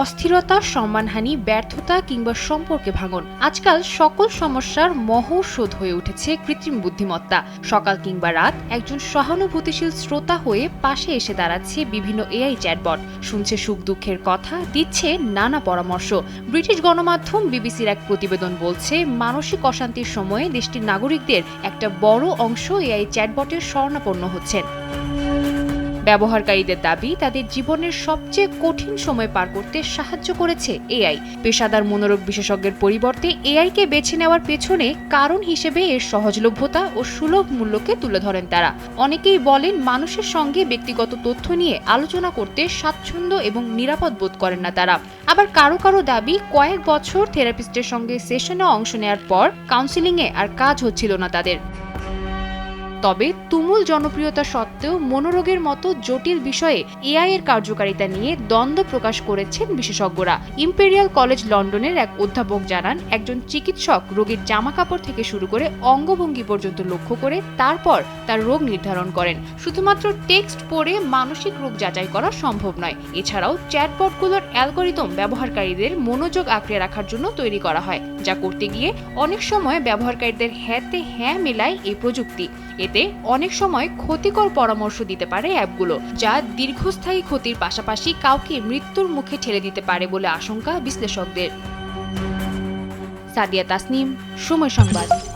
অস্থিরতা, সম্মানহানি, ব্যর্থতা কিংবা সম্পর্কে ভাঙন। আজকাল সকল সমস্যার মহৌষধ হয়ে উঠেছে কৃত্রিম বুদ্ধিমত্তা। সকাল কিংবা রাত একজন সহানুভূতিশীল শ্রোতা হয়ে পাশে এসে দাঁড়াচ্ছে বিভিন্ন এআই চ্যাটবট। শুনছে সুখ দুঃখের কথা, দিচ্ছে নানা পরামর্শ। ব্রিটিশ গণমাধ্যম বিবিসির এক প্রতিবেদন বলছে, মানসিক অশান্তির সময়ে দেশটির নাগরিকদের একটা বড় অংশ এআই চ্যাটবটের শরণাপন্ন হচ্ছেন। ব্যবহারকারীদের দাবি, তাদের জীবনের সবচেয়ে কঠিন সময় পার করতে সাহায্য করেছে এআই। পেশাদার মনোরোগ বিশেষজ্ঞের পরিবর্তে এআইকে বেছে নেওয়ার পেছনে কারণ হিসেবে এর সহজলভ্যতা ও সুলভ মূল্যকে তুলে ধরেন তারা। অনেকেই বলেন, মানুষের সঙ্গে ব্যক্তিগত তথ্য নিয়ে আলোচনা করতে স্বাচ্ছন্দ্য এবং নিরাপদ বোধ করেন না তারা। আবার কারও কারও দাবি, কয়েক বছর থেরাপিস্টের সঙ্গে সেশনে অংশ নেওয়ার পর কাউন্সিলিংয়ে আর কাজ হচ্ছিল না তাদের। তবে তুমুল জনপ্রিয়তা সত্ত্বেও মনোরোগের মতো জটিল বিষয়ে এআই এর কার্যকারিতা নিয়ে দ্বন্দ্ব প্রকাশ করেছেন বিশেষজ্ঞরা। ইম্পেরিয়াল কলেজ লন্ডনের এক অধ্যাপক জানান, একজন চিকিৎসক রোগীর জামা কাপড় থেকে শুরু করে অঙ্গভঙ্গি পর্যন্ত লক্ষ্য করে তারপর তার রোগ নির্ধারণ করেন। শুধুমাত্র টেক্সট পড়ে মানসিক রোগ যাচাই করা সম্ভব নয়। এছাড়াও চ্যাটবটগুলোর অ্যালগোরিদম ব্যবহারকারীদের মনোযোগ আঁকড়ে রাখার জন্য তৈরি করা হয়, যা করতে গিয়ে অনেক সময় ব্যবহারকারীদের হ্যাঁতে হ্যাঁ মেলায় এই প্রযুক্তি। এতে অনেক সময় ক্ষতিকর পরামর্শ দিতে পারে অ্যাপগুলো, যা দীর্ঘস্থায়ী ক্ষতির পাশাপাশি কাউকে মৃত্যুর মুখে ঠেলে দিতে পারে বলে আশঙ্কা বিশ্লেষকদের। সাদিয়া তাসনিম, সময় সংবাদ।